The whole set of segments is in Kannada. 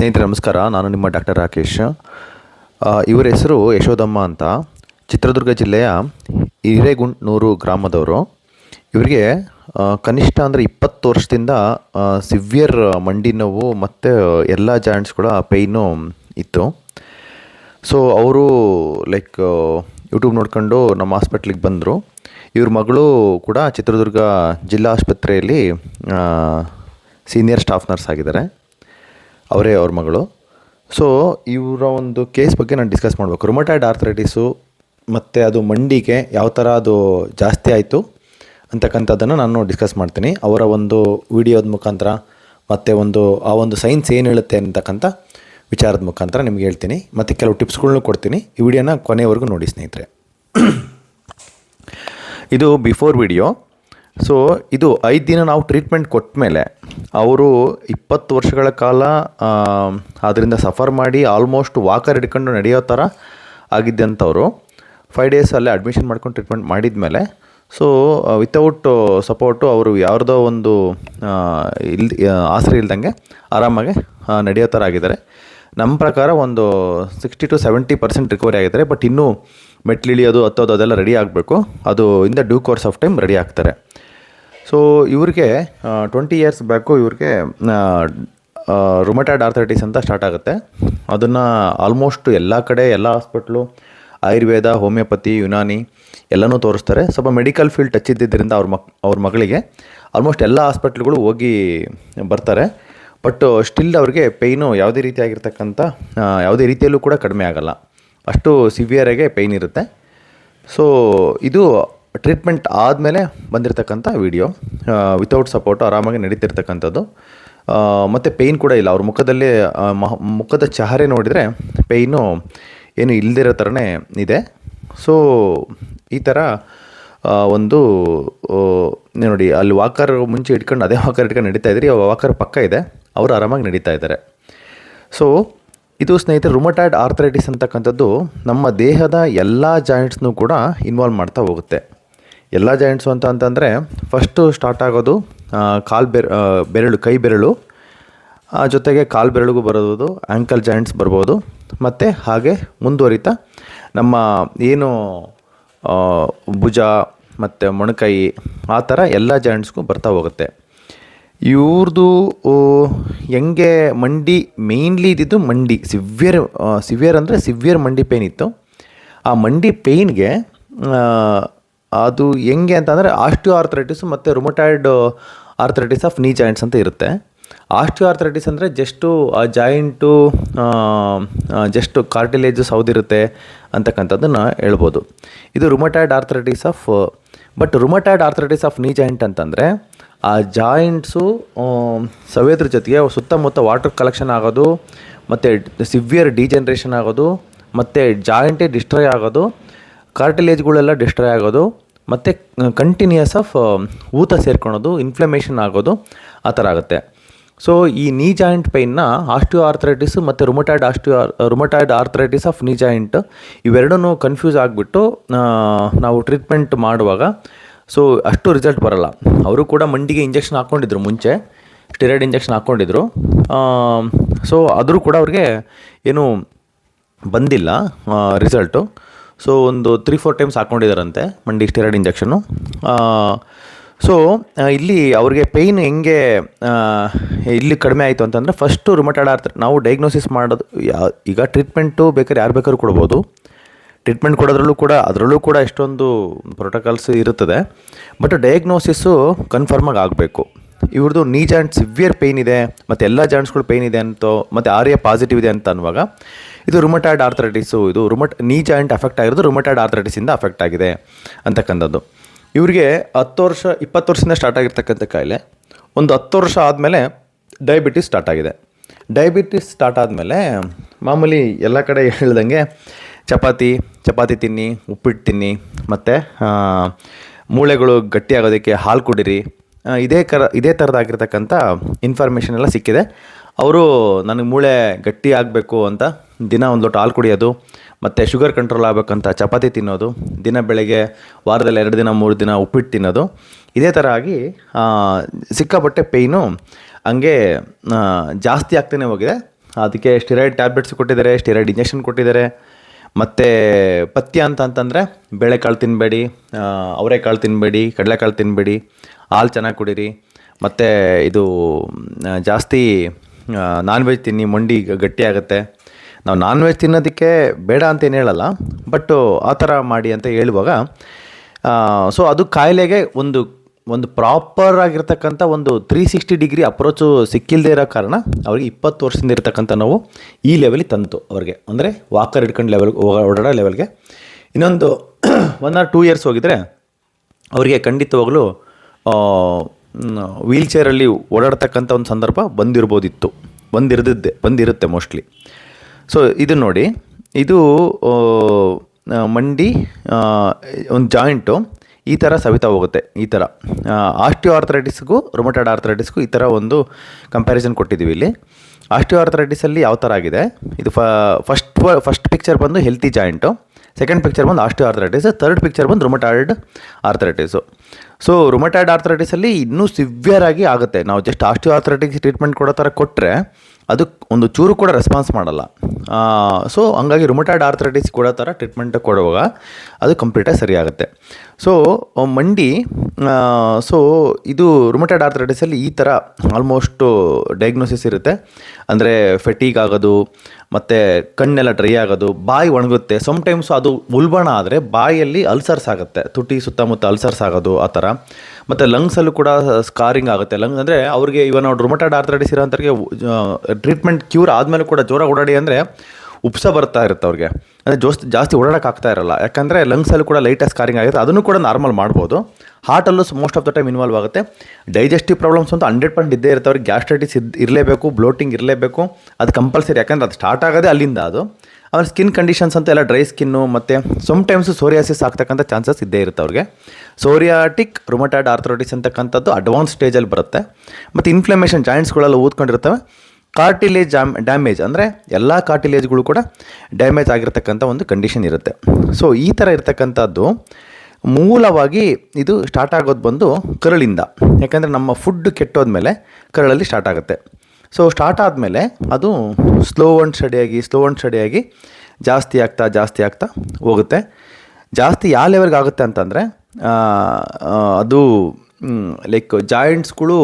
ಸ್ನೇಹಿತರೆ, ನಮಸ್ಕಾರ. ನಾನು ನಿಮ್ಮ ಡಾಕ್ಟರ್ ರಾಕೇಶ್. ಇವರ ಹೆಸರು ಯಶೋದಮ್ಮ ಅಂತ. ಚಿತ್ರದುರ್ಗ ಜಿಲ್ಲೆಯ ಹಿರೇಗುಂಟ್ನೂರು ಗ್ರಾಮದವರು. ಇವರಿಗೆ ಕನಿಷ್ಠ ಅಂದರೆ ಇಪ್ಪತ್ತು ವರ್ಷದಿಂದ ಸಿವಿಯರ್ ಮಂಡಿ ನೋವು ಮತ್ತು ಎಲ್ಲ ಜಾಯಿಂಟ್ಸ್ಗಳ ಪೈನು ಇತ್ತು. ಸೊ ಅವರು, ಲೈಕ್, ಯೂಟ್ಯೂಬ್ ನೋಡ್ಕೊಂಡು ನಮ್ಮ ಹಾಸ್ಪಿಟ್ಲಿಗೆ ಬಂದರು. ಇವ್ರ ಮಗಳು ಕೂಡ ಚಿತ್ರದುರ್ಗ ಜಿಲ್ಲಾ ಆಸ್ಪತ್ರೆಯಲ್ಲಿ ಸೀನಿಯರ್ ಸ್ಟಾಫ್ ನರ್ಸ್ ಆಗಿದ್ದಾರೆ. ಅವರೇ ಅವ್ರ ಮಗಳು. ಸೊ ಇವರ ಒಂದು ಕೇಸ್ ಬಗ್ಗೆ ನಾನು ಡಿಸ್ಕಸ್ ಮಾಡಬೇಕು. ರುಮಟಾಯ್ಡ್ ಆರ್ಥರೈಟಿಸು ಮತ್ತು ಅದು ಮಂಡಿಗೆ ಯಾವ ಥರ ಅದು ಜಾಸ್ತಿ ಆಯಿತು ಅಂತಕ್ಕಂಥದ್ದನ್ನು ನಾನು ಡಿಸ್ಕಸ್ ಮಾಡ್ತೀನಿ. ಅವರ ಒಂದು ವಿಡಿಯೋದ ಮುಖಾಂತರ ಮತ್ತು ಒಂದು, ಆ ಒಂದು ಸೈನ್ಸ್ ಏನು ಹೇಳುತ್ತೆ ಅಂತಕ್ಕಂಥ ವಿಚಾರದ ಮುಖಾಂತರ ನಿಮ್ಗೆ ಹೇಳ್ತೀನಿ. ಮತ್ತು ಕೆಲವು ಟಿಪ್ಸ್ಗಳ್ನೂ ಕೊಡ್ತೀನಿ. ಈ ವಿಡಿಯೋನ ಕೊನೆವರೆಗೂ ನೋಡಿ ಸ್ನೇಹಿತರೆ. ಇದು ಬಿಫೋರ್ ವಿಡಿಯೋ ಸೊ ಇದು ಐದು ದಿನ ನಾವು ಟ್ರೀಟ್ಮೆಂಟ್ ಕೊಟ್ಟ ಮೇಲೆ ಅವರು ಇಪ್ಪತ್ತು ವರ್ಷಗಳ ಕಾಲ ಅದರಿಂದ ಸಫರ್ ಮಾಡಿ ಆಲ್ಮೋಸ್ಟ್ ವಾಕರ್ ಹಿಡ್ಕೊಂಡು ನಡೆಯೋ ಥರ ಆಗಿದ್ದಂಥವ್ರು. ಫೈವ್ ಡೇಸ್ ಅಲ್ಲೇ ಅಡ್ಮಿಷನ್ ಮಾಡ್ಕೊಂಡು ಟ್ರೀಟ್ಮೆಂಟ್ ಮಾಡಿದ ಮೇಲೆ ಸೊ ವಿತೌಟ್ ಸಪೋರ್ಟು ಅವರು ಯಾವುದೋ ಒಂದು ಇಲ್ ಆಸರೆ ಇಲ್ದಂಗೆ ಆರಾಮಾಗಿ ನಡೆಯೋ ಥರ ಆಗಿದ್ದಾರೆ. ನಮ್ಮ ಪ್ರಕಾರ ಒಂದು sixty to seventy percent recovery ಆಗಿದ್ದಾರೆ ಬಟ್ ಇನ್ನೂ ಮೆಟ್ಲಿಳಿಯೋದು ಹತ್ತೋದು ಅದೆಲ್ಲ ರೆಡಿ ಆಗಬೇಕು. ಅದು ಇಂದ due course of time ready ಆಗ್ತಾರೆ. ಸೊ ಇವ್ರಿಗೆ ಟ್ವೆಂಟಿ ಇಯರ್ಸ್ ಬ್ಯಾಕು ಇವ್ರಿಗೆ ರುಮಟಾಡ್ ಆರ್ಥರೈಟಿಸ್ ಅಂತ ಸ್ಟಾರ್ಟ್ ಆಗುತ್ತೆ. ಅದನ್ನು ಆಲ್ಮೋಸ್ಟ್ ಎಲ್ಲ ಕಡೆ, ಎಲ್ಲ ಹಾಸ್ಪಿಟ್ಲು ಆಯುರ್ವೇದ ಹೋಮಿಯೋಪತಿ ಯುನಾನಿ ಎಲ್ಲನೂ ತೋರಿಸ್ತಾರೆ. ಸ್ವಲ್ಪ ಮೆಡಿಕಲ್ ಫೀಲ್ಡ್ ಟಚ್ ಇದ್ದಿದ್ದರಿಂದ ಅವ್ರ ಮಕ್, ಅವ್ರ ಮಗಳಿಗೆ ಆಲ್ಮೋಸ್ಟ್ ಎಲ್ಲ ಹಾಸ್ಪಿಟ್ಲ್ಗಳು ಹೋಗಿ ಬರ್ತಾರೆ. ಬಟ್ ಸ್ಟಿಲ್ ಅವ್ರಿಗೆ ಪೇಯ್ನು ಯಾವುದೇ ರೀತಿಯಾಗಿರ್ತಕ್ಕಂಥ ಯಾವುದೇ ರೀತಿಯಲ್ಲೂ ಕೂಡ ಕಡಿಮೆ ಆಗಲ್ಲ. ಅಷ್ಟು ಸಿವಿಯರಾಗೆ ಪೇಯ್ನ್ ಇರುತ್ತೆ. ಸೊ ಇದು ಟ್ರೀಟ್ಮೆಂಟ್ ಆದಮೇಲೆ ಬಂದಿರತಕ್ಕಂಥ ವಿಡಿಯೋ ವಿತೌಟ್ ಸಪೋರ್ಟು ಆರಾಮಾಗಿ ನಡೀತಿರ್ತಕ್ಕಂಥದ್ದು. ಮತ್ತು ಪೇಯ್ನ್ ಕೂಡ ಇಲ್ಲ. ಅವ್ರ ಮುಖದಲ್ಲಿ ಮುಖದ ಚಹರೆ ನೋಡಿದರೆ ಪೇಯ್ನು ಏನು ಇಲ್ಲದಿರೋ ಥರನೇ ಇದೆ. ಸೊ ಈ ಥರ ಒಂದು ನೋಡಿ, ಅಲ್ಲಿ ವಾಕರ್ ಮುಂಚೆ ಇಟ್ಕೊಂಡು ಅದೇ ವಾಕರ್ ಇಟ್ಕೊಂಡು ನಡೀತಾ ಇದ್ರಿ. ವಾಕರ್ ಪಕ್ಕ ಇದೆ. ಅವರು ಆರಾಮಾಗಿ ನಡೀತಾ ಇದ್ದಾರೆ. ಸೊ ಇದು ಸ್ನೇಹಿತರೆ ರುಮಟಾಯ್ಡ್ ಆರ್ಥರೈಟಿಸ್ ಅಂತಕ್ಕಂಥದ್ದು ನಮ್ಮ ದೇಹದ ಎಲ್ಲ ಜಾಯಿಂಟ್ಸ್ನೂ ಕೂಡ ಇನ್ವಾಲ್ವ್ ಮಾಡ್ತಾ ಹೋಗುತ್ತೆ. ಎಲ್ಲ ಜಾಯಿಂಟ್ಸು ಅಂತ ಅಂತಂದರೆ ಫಸ್ಟು ಸ್ಟಾರ್ಟ್ ಆಗೋದು ಕಾಲು ಬೆರ ಬೆರಳು, ಕೈ ಬೆರಳು. ಜೊತೆಗೆ ಕಾಲು ಬೆರಳಿಗೂ ಬರೋದು ಆ್ಯಂಕಲ್ ಜಾಯಿಂಟ್ಸ್ ಬರ್ಬೋದು. ಮತ್ತು ಹಾಗೆ ಮುಂದುವರಿತಾ ನಮ್ಮ ಏನು ಭುಜ ಮತ್ತು ಮೊಣಕೈ, ಆ ಥರ ಎಲ್ಲ ಜಾಯಿಂಟ್ಸ್ಗೂ ಬರ್ತಾ ಹೋಗುತ್ತೆ. ಇವ್ರದ್ದು ಹೆಂಗೆ ಮಂಡಿ ಮೇಯ್ನ್ಲಿ ಇದ್ದಿದ್ದು ಮಂಡಿ ಸಿವಿಯರ್ ಸಿವಿಯರ್ ಅಂದರೆ ಸಿವಿಯರ್ ಮಂಡಿ ಪೇಯ್ನ್ ಇತ್ತು. ಆ ಮಂಡಿ ಪೇಯ್ನ್ಗೆ ಅದು ಹೆಂಗೆ ಅಂತಂದರೆ ಆಸ್ಟಿಯೋ ಆರ್ಥರೈಟಿಸ್ ಮತ್ತು rheumatoid arthritis of knee joints ಅಂತ ಇರುತ್ತೆ. ಆಸ್ಟಿಯೋ ಆರ್ಥರೈಟಿಸ್ ಅಂದರೆ ಜಸ್ಟು, ಆ, ಜಾಯಿಂಟು ಜಸ್ಟ್ ಕಾರ್ಟಿಲೇಜ್ ಸೌದಿರುತ್ತೆ ಅಂತಕ್ಕಂಥದ್ದನ್ನು ಹೇಳ್ಬೋದು. ಇದು rheumatoid arthritis of, but rheumatoid arthritis of knee joint ಅಂತಂದರೆ, ಆ ಜಾಯಿಂಟ್ಸು ಸವೇದ್ರ ಜೊತೆಗೆ ಸುತ್ತಮುತ್ತ ವಾಟರ್ ಕಲೆಕ್ಷನ್ ಆಗೋದು, ಮತ್ತು ಸಿವಿಯರ್ ಡಿಜನ್ರೇಷನ್ ಆಗೋದು, ಮತ್ತು ಜಾಯಿಂಟೇ ಡಿಸ್ಟ್ರಾಯ್ ಆಗೋದು ಕಾರ್ಟಿಲೇಜ್ಗಳೆಲ್ಲ ಡಿಸ್ಟ್ರಾಯ್ ಆಗೋದು, ಮತ್ತು ಕಂಟಿನ್ಯೂಯಸ್ ಆಫ್ ಊತ ಸೇರ್ಕೊಳೋದು ಇನ್ಫ್ಲಮೇಷನ್ ಆಗೋದು, ಆ ಥರ ಆಗುತ್ತೆ. ಸೊ ಈ ನೀ ಜಾಯಿಂಟ್ ಪೈನ್ನ ಆಸ್ಟಿಯೋ ಆರ್ಥರೈಟಿಸ್ ಮತ್ತು rheumatoid osteo rheumatoid arthritis of knee joint ಇವೆರಡೂ ಕನ್ಫ್ಯೂಸ್ ಆಗಿಬಿಟ್ಟು ನಾವು ಟ್ರೀಟ್ಮೆಂಟ್ ಮಾಡುವಾಗ ಸೊ ಅಷ್ಟು ರಿಸಲ್ಟ್ ಬರಲ್ಲ. ಅವರು ಕೂಡ ಮಂಡಿಗೆ ಇಂಜೆಕ್ಷನ್ ಹಾಕ್ಕೊಂಡಿದ್ರು ಮುಂಚೆ ಸ್ಟಿರಾಯ್ಡ್ ಇಂಜೆಕ್ಷನ್ ಹಾಕ್ಕೊಂಡಿದ್ರು ಸೊ ಆದರೂ ಕೂಡ ಅವ್ರಿಗೆ ಏನು ಬಂದಿಲ್ಲ ರಿಸಲ್ಟು ಸೊ ಒಂದು ತ್ರೀ ಫೋರ್ ಟೈಮ್ಸ್ ಹಾಕ್ಕೊಂಡಿದ್ದಾರಂತೆ ಮಂಡಿ ಸ್ಟೆರಾಯ್ಡ್ ಇಂಜೆಕ್ಷನ್ನು ಸೊ ಇಲ್ಲಿ ಅವ್ರಿಗೆ ಪೇಯ್ನ್ ಹೆಂಗೆ ಇಲ್ಲಿ ಕಡಿಮೆ ಆಯಿತು ಅಂತಂದರೆ ಫಸ್ಟು ರುಮಟಾಡ್ ಆಡ್ತಾರೆ ನಾವು ಡಯಾಗ್ನೋಸಿಸ್ ಮಾಡೋದು, ಯಾ- ಈಗ ಟ್ರೀಟ್ಮೆಂಟು ಬೇಕಾದ್ರೆ ಯಾರು ಬೇಕಾದ್ರೂ ಕೊಡ್ಬೋದು. ಟ್ರೀಟ್ಮೆಂಟ್ ಕೊಡೋದ್ರಲ್ಲೂ ಕೂಡ, ಅದರಲ್ಲೂ ಕೂಡ ಎಷ್ಟೊಂದು ಪ್ರೋಟೋಕಾಲ್ಸ್ ಇರುತ್ತದೆ. ಬಟ್ ಡಯಾಗ್ನೋಸಿಸ್ಸು ಕನ್ಫರ್ಮಾಗಿ ಆಗಬೇಕು. ಇವ್ರದ್ದು ನೀ ಜಾಯಿಂಟ್ ಸಿವಿಯರ್ ಪೇಯ್ನ್ ಇದೆ, ಮತ್ತು ಎಲ್ಲ ಜಾಯಿಂಟ್ಸ್ಗಳು ಪೇಯ್ನ್ ಇದೆ ಅಂತ, ಮತ್ತು ಆರ್ಯ ಪಾಸಿಟಿವ್ ಇದೆ ಅಂತ ಅನ್ನುವಾಗ ಇದು ರುಮಟಾಯ್ಡ್ ಆರ್ಥರೈಟಿಸು ಇದು ರುಮಟ್ ನೀ ಜಾಯಿಂಟ್ ಅಫೆಕ್ಟ್ ಆಗಿರೋದು ರುಮಟಾಯ್ಡ್ ಆರ್ಥರೈಟಿಸಿಂದ ಅಫೆಕ್ಟ್ ಆಗಿದೆ ಅಂತಕ್ಕಂಥದ್ದು. ಇವರಿಗೆ ಹತ್ತು ವರ್ಷ, ಇಪ್ಪತ್ತು ವರ್ಷದಿಂದ ಸ್ಟಾರ್ಟ್ ಆಗಿರ್ತಕ್ಕಂಥ ಕಾಯಿಲೆ, ಒಂದು ಹತ್ತು ವರ್ಷ ಆದಮೇಲೆ ಡಯಾಬಿಟಿಸ್ ಸ್ಟಾರ್ಟ್ ಆಗಿದೆ. ಡಯಾಬಿಟಿಸ್ ಸ್ಟಾರ್ಟ್ ಆದಮೇಲೆ ಮಾಮೂಲಿ ಎಲ್ಲ ಕಡೆ ಹೇಳ್ದಂಗೆ ಚಪಾತಿ ಚಪಾತಿ ತಿನ್ನಿ, ಉಪ್ಪಿಟ್ಟು ತಿನ್ನಿ, ಮತ್ತು ಮೂಳೆಗಳು ಗಟ್ಟಿಯಾಗೋದಕ್ಕೆ ಹಾಲು ಕುಡಿರಿ ಇದೇ ಕರ, ಇದೇ ಥರದಾಗಿರ್ತಕ್ಕಂಥ ಇನ್ಫಾರ್ಮೇಷನ್ ಎಲ್ಲ ಸಿಕ್ಕಿದೆ. ಅವರು ನನಗೆ ಮೂಳೆ ಗಟ್ಟಿ ಆಗಬೇಕು ಅಂತ ದಿನ ಒಂದು ಲೋಟ ಹಾಲು ಕುಡಿಯೋದು, ಮತ್ತು ಶುಗರ್ ಕಂಟ್ರೋಲ್ ಆಗಬೇಕಂತ ಚಪಾತಿ ತಿನ್ನೋದು, ದಿನ ಬೆಳಗ್ಗೆ ವಾರದಲ್ಲಿ ಎರಡು ದಿನ, ಮೂರು ದಿನ ಉಪ್ಪಿಟ್ಟು ತಿನ್ನೋದು. ಇದೇ ಥರ ಆಗಿ ಸಿಕ್ಕಾಪಟ್ಟೆ ಪೇಯ್ನು ಹಂಗೆ ಜಾಸ್ತಿ ಆಗ್ತಾನೆ ಹೋಗಿದೆ. ಅದಕ್ಕೆ ಸ್ಟಿರಾಯ್ಡ್ ಟ್ಯಾಬ್ಲೆಟ್ಸ್ ಕೊಟ್ಟಿದ್ದಾರೆ ಸ್ಟಿರಾಯ್ಡ್ ಇಂಜೆಕ್ಷನ್ ಕೊಟ್ಟಿದ್ದಾರೆ. ಮತ್ತು ಪಥ್ಯ ಅಂತ ಅಂತಂದರೆ ಬೇಳೆಕಾಳು ತಿನ್ನಬೇಡಿ ಅವರೆಕಾಳು ತಿನ್ನಬೇಡಿ ಕಡಲೆಕಾಳು ತಿನ್ನಬೇಡಿ ಹಾಲು ಚೆನ್ನಾಗಿ ಕುಡೀರಿ. ಮತ್ತು ಇದು ಜಾಸ್ತಿ ನಾನ್ ವೆಜ್ ತಿನ್ನಿ, ಮಂಡಿ ಗ- ಗಟ್ಟಿಯಾಗುತ್ತೆ. ನಾವು ನಾನ್ ವೆಜ್ ತಿನ್ನೋದಕ್ಕೆ ಬೇಡ ಅಂತೇನು ಹೇಳಲ್ಲ ಬಟ್ಟು ಆ ಥರ ಮಾಡಿ ಅಂತ ಹೇಳುವಾಗ ಸೊ ಅದು ಕಾಯಿಲೆಗೆ ಒಂದು ಒಂದು ಪ್ರಾಪರ್ ಆಗಿರ್ತಕ್ಕಂಥ ಒಂದು ತ್ರೀ ಸಿಕ್ಸ್ಟಿ ಡಿಗ್ರಿ ಅಪ್ರೋಚು ಸಿಕ್ಕಿಲ್ಲದೆ ಇರೋ ಕಾರಣ ಅವ್ರಿಗೆ ಇಪ್ಪತ್ತು ವರ್ಷದಿಂದ ಇರತಕ್ಕಂಥ ನಾವು ಈ ಲೆವೆಲಿಗೆ ತಂತು ಅವ್ರಿಗೆ. ಅಂದರೆ ವಾಕರ್ ಹಿಡ್ಕೊಂಡು ಲೆವೆಲ್ ಓಡಾಡೋ ಲೆವೆಲ್ಗೆ ಇನ್ನೊಂದು ಒನ್ ಆರ್ ಟೂ ಇಯರ್ಸ್ ಹೋಗಿದ್ರೆ ಅವರಿಗೆ ಖಂಡಿತವಾಗಲೂ ವೀಲ್ ಚೇರಲ್ಲಿ ಓಡಾಡ್ತಕ್ಕಂಥ ಒಂದು ಸಂದರ್ಭ ಬಂದಿರ್ಬೋದಿತ್ತು. ಬಂದಿರದಿದ್ದೆ, ಬಂದಿರುತ್ತೆ ಮೋಸ್ಟ್ಲಿ. ಸೊ ಇದು ನೋಡಿ, ಇದು ಮಂಡಿ ಒಂದು ಜಾಯಿಂಟು, ಈ ಥರ ಸವಿತಾ ಹೋಗುತ್ತೆ, ಈ ಥರ. ಆಸ್ಟಿಯೋ ಆರ್ಥರೈಟಿಸ್ಗೂ ರೊಮಟಾಯ್ಡ್ ಆರ್ಥರೈಟಿಸ್ಗೂ ಈ ಥರ ಒಂದು ಕಂಪ್ಯಾರಿಸನ್ ಕೊಟ್ಟಿದ್ದೀವಿ ಇಲ್ಲಿ. ಆಸ್ಟಿಯೋ ಆರ್ಥರೈಟಿಸಲ್ಲಿ ಯಾವ ಥರ ಆಗಿದೆ, ಇದು ಫಸ್ಟ್ ಫಸ್ಟ್ ಪಿಕ್ಚರ್ ಬಂದು ಹೆಲ್ತಿ ಜಾಯಿಂಟು. ಸೆಕೆಂಡ್ ಪಿಕ್ಚರ್ ಬಂದು ಆಸ್ಟಿಯೋ ಆರ್ಥರೈಟಿಸ್ ಥರ್ಡ್ ಪಿಕ್ಚರ್ ಬಂದು ರುಮಟಾಯ್ಡ್ ಆರ್ಥರೈಟಿಸು ಸೊ ರುಮಟಾಯ್ಡ್ ಆರ್ಥರೈಟಿಸಲ್ಲಿ ಇನ್ನೂ ಸಿವಿಯರ್ ಆಗಿ ಆಗುತ್ತೆ. ನಾವು ಜಸ್ಟ್ ಆಸ್ಟಿಯೋ ಆರ್ಥರೈಟಿಸ್ ಟ್ರೀಟ್ಮೆಂಟ್ ಕೊಡೋ ಥರ ಕೊಟ್ಟರೆ ಅದು ಒಂದು ಚೂರು ಕೂಡ ರೆಸ್ಪಾನ್ಸ್ ಮಾಡಲ್ಲ. ಸೊ ಹಂಗಾಗಿ ರುಮಟಾಯ್ಡ್ ಆರ್ಥರೈಟಿಸ್ ಕೊಡೋ ಥರ ಟ್ರೀಟ್ಮೆಂಟ್ ಕೊಡುವಾಗ ಅದು ಕಂಪ್ಲೀಟಾಗಿ ಸರಿಯಾಗುತ್ತೆ. ಸೊ ಮಂಡಿ ಸೊ ಇದು ರುಮಟಾಯ್ಡ್ ಆರ್ಥರೈಟಿಸಲ್ಲಿ ಈ ಥರ ಆಲ್ಮೋಸ್ಟು ಡಯಾಗ್ನೋಸಿಸ್ ಇರುತ್ತೆ. ಅಂದರೆ ಫೆಟೀಗ್ ಆಗೋದು, ಮತ್ತು ಕಣ್ಣೆಲ್ಲ ಡ್ರೈ ಆಗೋದು, ಬಾಯಿ ಒಣಗುತ್ತೆ. ಸಮ್ಟೈಮ್ಸ್ ಅದು ಉಲ್ಬಣ ಆದರೆ ಬಾಯಲ್ಲಿ ಅಲ್ಸರ್ಸ್ ಆಗುತ್ತೆ. ತುಟಿ ಸುತ್ತಮುತ್ತ ಅಲ್ಸರ್ಸ್ ಆಗೋದು ಆ ಥರ ಮತ್ತು ಲಂಗ್ಸಲ್ಲೂ ಕೂಡ ಸ್ಕಾರಿಂಗ್ ಆಗುತ್ತೆ. ಲಂಗ್ ಅಂದರೆ ಅವ್ರಿಗೆ ಇವಾಗ ನಾವು ಡ್ರೊಮಟಾಡ್ ಆರ್ಥರೈಟಿಸ್ ಇರೋಂಥವ್ರಿಗೆ ಟ್ರೀಟ್ಮೆಂಟ್ ಕ್ಯೂರ್ ಆದಮೇಲೆ ಕೂಡ ಜೋರಾಗಿ ಓಡಾಡಿ ಅಂದರೆ ಉಪ್ಸ ಬರ್ತಾ ಇರುತ್ತೆ ಅವ್ರಿಗೆ. ಅಂದರೆ ಜೋಸ್ ಜಾಸ್ತಿ ಓಡಾಡಕ್ಕೆ ಆಗ್ತಾ ಇರಲ್ಲ. ಯಾಕಂದರೆ ಲಂಗ್ಸಲ್ಲೂ ಕೂಡ ಲೈಟಾಗಿ ಸ್ಕಾರಿಂಗ್ ಆಗಿರುತ್ತೆ. ಅದನ್ನು ಕೂಡ ನಾರ್ಮಲ್ ಮಾಡ್ಬೋದು. ಹಾರ್ಟಲ್ಲೂ most of the time involve ಆಗುತ್ತೆ. ಡೈಜೆಸ್ಟಿವ್ ಪ್ರಾಬ್ಲಮ್ಸ್ ಅಂತೂ ಹಂಡ್ರೆಡ್ ಪರ್ಸೆಂಟ್ ಇದ್ದೇ ಇರುತ್ತೆ ಅವ್ರಿಗೆ. ಗ್ಯಾಸ್ಟ್ರೈಟಿಸ್ ಇದ್ದು ಇರಲೇಬೇಕು ಬ್ಲೋಟಿಂಗ್ ಇರಲೇಬೇಕು. ಅದು ಕಂಪಲ್ಸರಿ ಯಾಕಂದರೆ ಅದು ಸ್ಟಾರ್ಟ್ ಆಗೋದೇ ಅಲ್ಲಿಂದ ಅದು. ಆಮೇಲೆ ಸ್ಕಿನ್ ಕಂಡೀಷನ್ಸ್ ಅಂತ ಎಲ್ಲ ಡ್ರೈ ಸ್ಕಿನ್ನು ಮತ್ತು ಸಮ್ಟೈಮ್ಸ್ ಸೋರಿಯಾಸಿಸ್ ಆಗ್ತಕ್ಕಂಥ ಚಾನ್ಸಸ್ ಇದ್ದೇ ಇರುತ್ತೆ ಅವ್ರಿಗೆ. ಸೋರಿಯಾಟಿಕ್ ರುಮಟಾಯ್ಡ್ ಆರ್ಥರೈಟಿಸ್ ಅಂತಕ್ಕಂಥದ್ದು ಅಡ್ವಾನ್ಸ್ ಸ್ಟೇಜಲ್ಲಿ ಬರುತ್ತೆ. ಮತ್ತು ಇನ್ಫ್ಲಮೇಷನ್ ಜಾಯಿಂಟ್ಸ್ಗಳೆಲ್ಲ ಊದ್ಕೊಂಡಿರ್ತವೆ. ಕಾರ್ಟಿಲೇಜ್ ಜಾಮ್ ಡ್ಯಾಮೇಜ್ ಅಂದರೆ ಎಲ್ಲ ಕಾರ್ಟಿಲೇಜ್ಗಳು ಕೂಡ ಡ್ಯಾಮೇಜ್ ಆಗಿರ್ತಕ್ಕಂಥ ಒಂದು ಕಂಡೀಷನ್ ಇರುತ್ತೆ. ಸೊ ಈ ಥರ ಇರತಕ್ಕಂಥದ್ದು ಮೂಲವಾಗಿ ಇದು ಸ್ಟಾರ್ಟ್ ಆಗೋದು ಬಂದು ಕರಳಿಂದ. ಯಾಕಂದರೆ ನಮ್ಮ ಫುಡ್ ಕೆಟ್ಟೋದ್ಮೇಲೆ ಕರಳಲ್ಲಿ ಸ್ಟಾರ್ಟ್ ಆಗುತ್ತೆ. ಸೊ ಸ್ಟಾರ್ಟ್ ಆದಮೇಲೆ ಅದು ಸ್ಲೋ ಆ್ಯಂಡ್ ಸ್ಟಡಿಯಾಗಿ ಸ್ಲೋ ಆ್ಯಂಡ್ ಸ್ಟಡಿಯಾಗಿ ಜಾಸ್ತಿ ಆಗ್ತಾ ಜಾಸ್ತಿ ಆಗ್ತಾ ಹೋಗುತ್ತೆ. ಜಾಸ್ತಿ ಯಾವ ಲೆವೆಲ್ಗೆ ಆಗುತ್ತೆ ಅಂತಂದರೆ ಅದು ಲೈಕ್ ಜಾಯಿಂಟ್ಸ್ಗಳು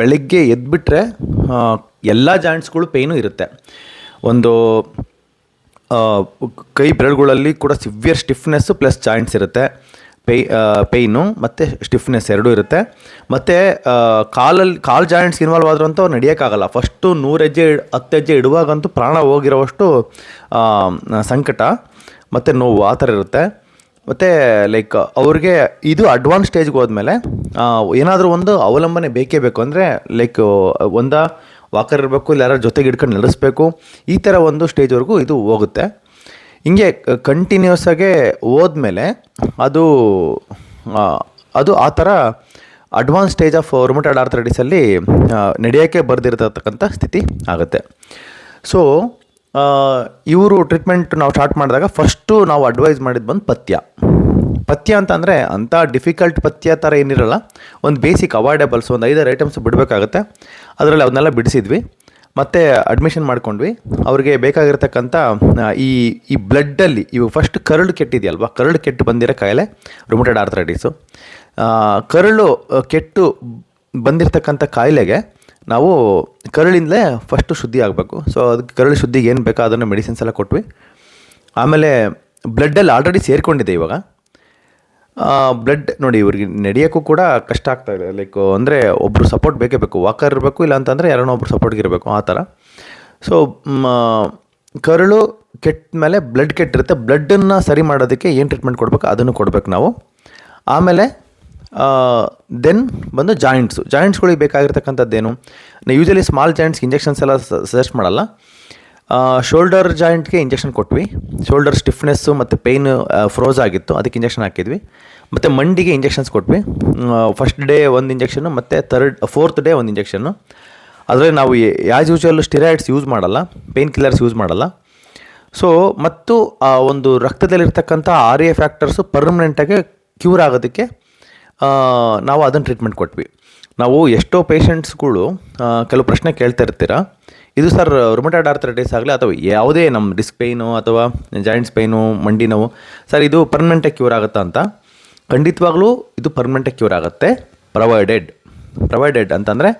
ಬೆಳಗ್ಗೆ ಎದ್ಬಿಟ್ರೆ ಎಲ್ಲ ಜಾಯಿಂಟ್ಸ್ಗಳು ಪೇಯ್ನು ಇರುತ್ತೆ. ಒಂದು ಕೈ ಬೆರಳುಗಳಲ್ಲಿ ಕೂಡ ಸಿವಿಯರ್ ಸ್ಟಿಫ್ನೆಸ್ಸು ಪ್ಲಸ್ ಜಾಯಿಂಟ್ಸ್ ಇರುತ್ತೆ. ಪೇ ಪೇಯ್ನು ಮತ್ತು ಸ್ಟಿಫ್ನೆಸ್ ಎರಡೂ ಇರುತ್ತೆ. ಮತ್ತು ಕಾಲಲ್ಲಿ, ಕಾಲು ಜಾಯಿಂಟ್ಸ್ ಇನ್ವಾಲ್ವ್ ಆದರೂ ಅಂತ ನಡೆಯೋಕ್ಕಾಗಲ್ಲ. ಫಸ್ಟು ನೂರು ಹೆಜ್ಜೆ, ಹತ್ತು ಹೆಜ್ಜೆ ಇಡುವಾಗಂತೂ ಪ್ರಾಣ ಹೋಗಿರೋವಷ್ಟು ಸಂಕಟ. ಮತ್ತು ನೋವು ಆ ಥರ ಇರುತ್ತೆ. ಮತ್ತು ಲೈಕ್ ಅವ್ರಿಗೆ ಇದು ಅಡ್ವಾನ್ಸ್ ಸ್ಟೇಜ್ಗೆ ಹೋದ್ಮೇಲೆ ಏನಾದರೂ ಒಂದು ಅವಲಂಬನೆ ಬೇಕೇ ಬೇಕು ಅಂದರೆ ಲೈಕ್ ಒಂದು ವಾಕರ್ ಇರಬೇಕು, ಇಲ್ಲ ಯಾರು ಜೊತೆಗೆ ಹಿಡ್ಕೊಂಡು ನಡೆಸಬೇಕು, ಈ ಥರ ಒಂದು ಸ್ಟೇಜ್ವರೆಗೂ ಇದು ಹೋಗುತ್ತೆ. ಹಿಂಗೆ ಕಂಟಿನ್ಯೂಸ್ ಆಗಿ ಹೋದ್ಮೇಲೆ, ಅದು ಅದು ಆ ಥರ ಅಡ್ವಾನ್ಸ್ ಸ್ಟೇಜ್ ಆಫ್ ರುಮಟಾಯ್ಡ್ ಆರ್ಥರೈಟಿಸಲ್ಲಿ ನಡೆಯೋಕ್ಕೆ ಬರೆದಿರತಕ್ಕಂಥ ಸ್ಥಿತಿ ಆಗುತ್ತೆ. ಸೊ ಇವರು ಟ್ರೀಟ್ಮೆಂಟ್ ನಾವು ಸ್ಟಾರ್ಟ್ ಮಾಡಿದಾಗ ಫಸ್ಟು ನಾವು ಅಡ್ವೈಸ್ ಮಾಡಿದ್ದು ಬಂದು ಪಥ್ಯ. ಪಥ್ಯ ಅಂತ ಅಂದರೆ ಅಂಥ ಡಿಫಿಕಲ್ಟ್ ಪಥ್ಯ ಥರ ಏನಿರಲ್ಲ, ಒಂದು ಬೇಸಿಕ್ ಅವಾರ್ಡೇಬಲ್ಸ್ ಒಂದು ಐದಾರು ಐಟಮ್ಸ್ ಬಿಡಬೇಕಾಗತ್ತೆ. ಅದರಲ್ಲಿ ಅವನ್ನೆಲ್ಲ ಬಿಡಿಸಿದ್ವಿ. ಮತ್ತು ಅಡ್ಮಿಷನ್ ಮಾಡ್ಕೊಂಡ್ವಿ. ಅವ್ರಿಗೆ ಬೇಕಾಗಿರ್ತಕ್ಕಂಥ ಈ ಈ ಬ್ಲಡ್ಡಲ್ಲಿ ಇವು ಫಸ್ಟ್ ಕರಳು ಕೆಟ್ಟಿದೆಯಲ್ವಾ? ಕರಳು ಕೆಟ್ಟು ಬಂದಿರೋ ಕಾಯಿಲೆ ರುಮಟೆಡ್ ಆರ್ಥರೈಟಿಸು ಕರಳು ಕೆಟ್ಟು ಬಂದಿರತಕ್ಕಂಥ ಕಾಯಿಲೆಗೆ ನಾವು ಕರುಳಿಂದಲೇ ಫಸ್ಟು ಶುದ್ಧಿ ಆಗಬೇಕು. ಸೊ ಅದಕ್ಕೆ ಕರಳು ಶುದ್ಧಿಗೆ ಏನು ಬೇಕೋ ಅದನ್ನು ಮೆಡಿಸಿನ್ಸ್ ಎಲ್ಲ ಕೊಟ್ವಿ. ಆಮೇಲೆ ಬ್ಲಡ್ಡಲ್ಲಿ ಆಲ್ರೆಡಿ ಸೇರಿಕೊಂಡಿದೆ ಇವಾಗ. ಬ್ಲಡ್ ನೋಡಿ ಇವ್ರಿಗೆ ನಡೆಯೋಕ್ಕೂ ಕೂಡ ಕಷ್ಟ ಆಗ್ತಾ ಇದೆ. ಲೈಕ್ ಅಂದರೆ ಒಬ್ಬರು ಸಪೋರ್ಟ್ ಬೇಕೇ ಬೇಕು. ವಾಕರ್ ಇರಬೇಕು ಇಲ್ಲ ಅಂತಂದರೆ ಯಾರೋ ಒಬ್ರು ಸಪೋರ್ಟ್ಗೆ ಇರಬೇಕು, ಆ ಥರ. ಸೊ ಕರುಳು ಕೆಟ್ಟ ಮೇಲೆ ಬ್ಲಡ್ ಕೆಟ್ಟಿರುತ್ತೆ. ಬ್ಲಡ್ಡನ್ನು ಸರಿ ಮಾಡೋದಕ್ಕೆ ಏನು ಟ್ರೀಟ್ಮೆಂಟ್ ಕೊಡಬೇಕು? ಅದನ್ನು ಕೊಡಬೇಕು ನಾವು. ಆಮೇಲೆ ದೆನ್ ಬಂದು ಜಾಯಿಂಟ್ಸು ಜಾಯಿಂಟ್ಸ್ಗಳಿಗೆ ಬೇಕಾಗಿರ್ತಕ್ಕಂಥದ್ದೇನು? ಯೂಶಲಿ ಸ್ಮಾಲ್ ಜಾಯಿಂಟ್ಸ್ಗೆ ಇಂಜೆಕ್ಷನ್ಸ್ ಎಲ್ಲ ಸಜೆಸ್ಟ್ ಮಾಡಲ್ಲ. ಶೋಲ್ಡರ್ ಜಾಯಿಂಟ್ಗೆ ಇಂಜೆಕ್ಷನ್ ಕೊಟ್ವಿ. ಶೋಲ್ಡರ್ ಸ್ಟಿಫ್ನೆಸ್ಸು ಮತ್ತು ಪೇಯ್ನ್ ಫ್ರೋಸ್ ಆಗಿತ್ತು. ಅದಕ್ಕೆ ಇಂಜೆಕ್ಷನ್ ಹಾಕಿದ್ವಿ. ಮತ್ತು ಮಂಡಿಗೆ ಇಂಜೆಕ್ಷನ್ಸ್ ಕೊಟ್ವಿ. ಫಸ್ಟ್ ಡೇ ಒಂದು ಇಂಜೆಕ್ಷನ್ನು ಮತ್ತು ತರ್ಡ್ ಫೋರ್ತ್ ಡೇ ಒಂದು ಇಂಜೆಕ್ಷನ್ನು ಅದರಲ್ಲಿ ನಾವು ಆ್ಯಸ್ ಯೂಶುವಲ್ ಸ್ಟಿರಾಯ್ಡ್ಸ್ ಯೂಸ್ ಮಾಡಲ್ಲ. ಪೇಯ್ನ್ ಕಿಲ್ಲರ್ಸ್ ಯೂಸ್ ಮಾಡಲ್ಲ. ಸೊ ಮತ್ತು, ಆ, ಒಂದು ರಕ್ತದಲ್ಲಿರ್ತಕ್ಕಂಥ ಆರ್ ಎ ಫ್ಯಾಕ್ಟರ್ಸು ಪರ್ಮನೆಂಟಾಗಿ ಕ್ಯೂರ್ ಆಗೋದಕ್ಕೆ ನಾವು ಅದನ್ನು ಟ್ರೀಟ್ಮೆಂಟ್ ಕೊಟ್ವಿ. ನಾವು ಎಷ್ಟೋ ಪೇಷಂಟ್ಸ್ಗಳು ಕೆಲವು ಪ್ರಶ್ನೆ ಕೇಳ್ತಾ ಇರ್ತೀರ? ಇದು ಸರ್ ರುಮಟಾಯ್ಡ್ ಆರ್ಥರೈಟಿಸ್ ಆಗಲಿ ಅಥವಾ ಯಾವುದೇ ನಮ್ಮ ಡಿಸ್ಕ್ ಪೈನು ಅಥವಾ ಜಾಯಿಂಟ್ಸ್ ಪೈನು ಮಂಡಿ ನೋವು ಸರ್ ಇದು ಪರ್ಮನೆಂಟಾಗಿ ಕ್ಯೂರ್ ಆಗುತ್ತಾ ಅಂತ? ಖಂಡಿತವಾಗ್ಲೂ ಇದು ಪರ್ಮನೆಂಟಾಗಿ ಕ್ಯೂರ್ ಆಗುತ್ತೆ. ಪ್ರೊವೈಡೆಡ್ ಪ್ರೊವೈಡೆಡ್ ಅಂತಂದರೆ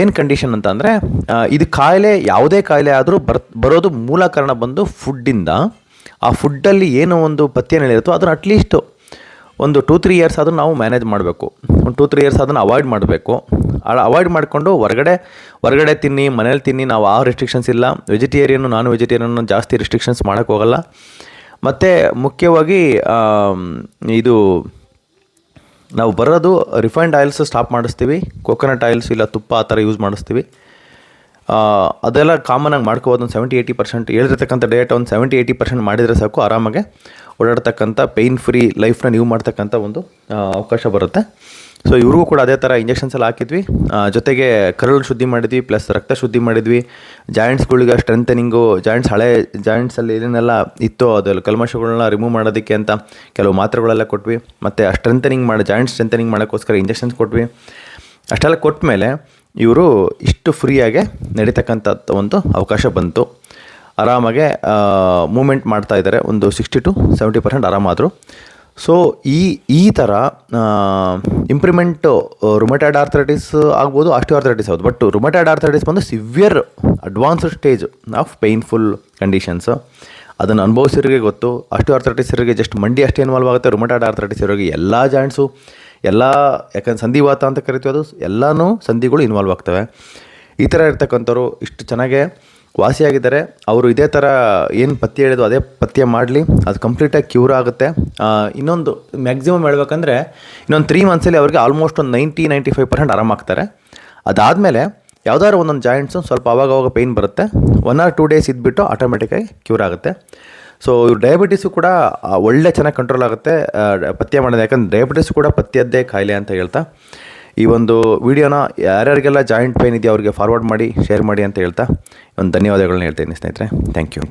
ಏನು ಕಂಡೀಷನ್ ಅಂತಂದರೆ ಇದು ಕಾಯಿಲೆ, ಯಾವುದೇ ಕಾಯಿಲೆ ಆದರೂ ಬರ್, ಬರೋದು ಮೂಲ ಕಾರಣ ಬಂದು ಫುಡ್ಡಿಂದ ಆ ಫುಡ್ಡಲ್ಲಿ ಏನೋ ಒಂದು ಪಥ್ಯ ಪಥ್ಯಗಳಿರುತ್ತೋ ಅದನ್ನು ಅಟ್ಲೀಸ್ಟು ಒಂದು ಟೂ ತ್ರೀ ಇಯರ್ಸ್ ಆದರೂ ನಾವು ಮ್ಯಾನೇಜ್ ಮಾಡಬೇಕು. ಒಂದು ಟೂ ತ್ರೀ ಇಯರ್ಸ್ ಅದನ್ನು ಅವಾಯ್ಡ್ ಮಾಡಬೇಕು. ಅವಾಯ್ಡ್ ಮಾಡಿಕೊಂಡು ಹೊರಗಡೆ ಹೊರಗಡೆ ತಿನ್ನಿ, ಮನೇಲಿ ತಿನ್ನಿ, ನಾವು ಆ ರೆಸ್ಟ್ರಿಕ್ಷನ್ಸ್ ಇಲ್ಲ. ವೆಜಿಟೇರಿಯನ್ನು ನಾನ್ ವೆಜಿಟೇರಿಯನ್ನು ಜಾಸ್ತಿ ರೆಸ್ಟ್ರಿಕ್ಷನ್ಸ್ ಮಾಡೋಕ್ಕೋಗಲ್ಲ ಮತ್ತು ಮುಖ್ಯವಾಗಿ ಇದು ನಾವು ಬರೋದು ರಿಫೈನ್ಡ್ ಆಯಿಲ್ಸ್ ಸ್ಟಾಪ್ ಮಾಡಿಸ್ತೀವಿ. ಕೋಕೋನಟ್ ಆಯಿಲ್ಸ್ ಇಲ್ಲ ತುಪ್ಪ ಆ ಥರ ಯೂಸ್ ಮಾಡಿಸ್ತೀವಿ. ಅದೆಲ್ಲ ಕಾಮನಾಗಿ ಮಾಡ್ಕೋಬೋದು. ಒಂದು ಸೆವೆಂಟಿ ಏಯ್ಟಿ ಪರ್ಸೆಂಟ್ ಹೇಳಿರ್ತಕ್ಕಂಥ ಡಯಟ್ ಒಂದು ಸೆವೆಂಟಿ ಏಯ್ಟಿ ಪರ್ಸೆಂಟ್ ಮಾಡಿದರೆ ಸಾಕು, ಆರಾಮಾಗೆ. ಓಡಾಡ್ತಕ್ಕಂಥ ಪೇಯ್ನ್ ಫ್ರೀ ಲೈಫ್ನ ನೀವು ಮಾಡ್ತಕ್ಕಂಥ ಒಂದು ಅವಕಾಶ ಬರುತ್ತೆ. ಸೊ ಇವ್ರಿಗೂ ಕೂಡ ಅದೇ ಥರ ಇಂಜೆಕ್ಷನ್ಸ್ ಎಲ್ಲ ಹಾಕಿದ್ವಿ. ಜೊತೆಗೆ ಕರಳು ಶುದ್ಧಿ ಮಾಡಿದ್ವಿ ಪ್ಲಸ್ ರಕ್ತ ಶುದ್ಧಿ ಮಾಡಿದ್ವಿ. ಜಾಯಿಂಟ್ಸ್ಗಳಿಗೆ ಸ್ಟ್ರೆಂಥನಿಂಗು ಜಾಯಿಂಟ್ಸ್ ಹಳೆ ಜಾಯಿಂಟ್ಸಲ್ಲಿ ಏನೇನೆಲ್ಲ ಇತ್ತು ಅದೆಲ್ಲ ಕಲ್ಮಶಗಳನ್ನ ರಿಮೂವ್ ಮಾಡೋದಕ್ಕೆ ಅಂತ ಕೆಲವು ಮಾತ್ರೆಗಳೆಲ್ಲ ಕೊಟ್ವಿ. ಮತ್ತು ಸ್ಟ್ರೆಂಥನಿಂಗ್ ಮಾಡಿ ಜಾಯಿಂಟ್ ಸ್ಟ್ರೆಂಥನಿಂಗ್ ಮಾಡೋಕ್ಕೋಸ್ಕರ ಇಂಜೆಕ್ಷನ್ಸ್ ಕೊಟ್ವಿ. ಅಷ್ಟೆಲ್ಲ ಕೊಟ್ಟ ಮೇಲೆ ಇವರು ಇಷ್ಟು ಫ್ರೀಯಾಗೆ ನಡೀತಕ್ಕಂಥ ಒಂದು ಅವಕಾಶ ಬಂತು. ಆರಾಮಾಗೆ ಮೂಮೆಂಟ್ ಮಾಡ್ತಾ ಇದ್ದಾರೆ. ಒಂದು ಸಿಕ್ಸ್ಟಿ ಟು ಸೆವೆಂಟಿ ಪರ್ಸೆಂಟ್ ಆರಾಮಾದರು. ಸೊ ಈ ಈ ಥರ ಇಂಪ್ರೂವ್ಮೆಂಟು ರುಮಟೈಡ್ ಆರ್ಥರೈಟಿಸ್ ಆಗ್ಬೋದು ಆಸ್ಟಿ ಆರ್ಥರೈಟಿಸ್ ಆಗ್ಬೋದು. ಬಟ್ ರುಮಟೈಡ್ ಆರ್ಥರೈಟಿಸ್ ಬಂದು severe advanced stage of painful conditions ಅದನ್ನು ಅನುಭವಿಸಿರೋರಿಗೆ ಗೊತ್ತು. ಅಷ್ಟು ಆರ್ಥರೈಟಿಸ್ ಇರೋರಿಗೆ ಜಸ್ಟ್ ಮಂಡಿ ಅಷ್ಟೇ ಇನ್ವಾಲ್ವ್ ಆಗುತ್ತೆ. ರುಮಟೈಡ್ ಆರ್ಥರೈಟಿಸ್ ಇರೋರಿಗೆ ಎಲ್ಲ ಜಾಯಿಂಟ್ಸು ಎಲ್ಲ, ಯಾಕಂದ್ರೆ ಸಂಧಿವಾತ ಅಂತ ಕರಿತೀವಿ ಅದು, ಎಲ್ಲನೂ ಸಂಧಿಗಳು ಇನ್ವಾಲ್ವ್ ಆಗ್ತವೆ. ಈ ಥರ ಇರ್ತಕ್ಕಂಥವ್ರು ಇಷ್ಟು ಚೆನ್ನಾಗೆ ವಾಸಿಯಾಗಿದ್ದಾರೆ. ಅವರು ಇದೇ ಥರ ಏನು ಪಥ್ಯ ಹೇಳಿದ್ರು ಅದೇ ಪಥ್ಯ ಮಾಡಲಿ. ಅದು ಕಂಪ್ಲೀಟಾಗಿ ಕ್ಯೂರ್ ಆಗುತ್ತೆ. ಇನ್ನೊಂದು ಮ್ಯಾಕ್ಸಿಮಮ್ ಹೇಳ್ಬೇಕಂದ್ರೆ ಇನ್ನೊಂದು ತ್ರೀ ಮಂತ್ಸಲ್ಲಿ ಅವರಿಗೆ ಆಲ್ಮೋಸ್ಟ್ ಒಂದು ನೈಂಟಿ ನೈಂಟಿ ಫೈವ್ ಪರ್ಸೆಂಟ್ ಆರಾಮಾಗ್ತಾರೆ ಅದಾದಮೇಲೆ ಯಾವುದಾದ್ರು ಒಂದೊಂದು ಜಾಯಿಂಟ್ಸು ಸ್ವಲ್ಪ ಅವಾಗವಾಗ ಅವಾಗ ಪೇಯ್ನ್ ಬರುತ್ತೆ. ಒನ್ ಆರ್ ಟೂ ಡೇಸ್ ಇದ್ಬಿಟ್ಟು ಆಟೋಮೆಟಿಕ್ಕಾಗಿ ಕ್ಯೂರ್ ಆಗುತ್ತೆ. ಸೊ ಇವ್ರು ಡಯಾಬಿಟೀಸು ಕೂಡ ಒಳ್ಳೆ ಚೆನ್ನಾಗಿ ಕಂಟ್ರೋಲ್ ಆಗುತ್ತೆ. ಪಥ್ಯ ಮಾಡೋದು ಯಾಕಂದ್ರೆ ಡಯಾಬಿಟಿಸ್ ಕೂಡ ಪಥ್ಯದ್ದೇ ಕಾಯಿಲೆ ಅಂತ ಹೇಳ್ತಾ. ಈ ಒಂದು ವಿಡಿಯೋನ ಯಾರ್ಯಾರಿಗೆಲ್ಲ ಜಾಯಿಂಟ್ ಪೇನ್ ಇದೆಯೋ ಅವರಿಗೆ ಫಾರ್ವರ್ಡ್ ಮಾಡಿ ಶೇರ್ ಮಾಡಿ ಅಂತ ಹೇಳ್ತಾ ಒಂದು ಧನ್ಯವಾದಗಳನ್ನ ಹೇಳ್ತೀನಿ ಸ್ನೇಹಿತರೆ. Thank you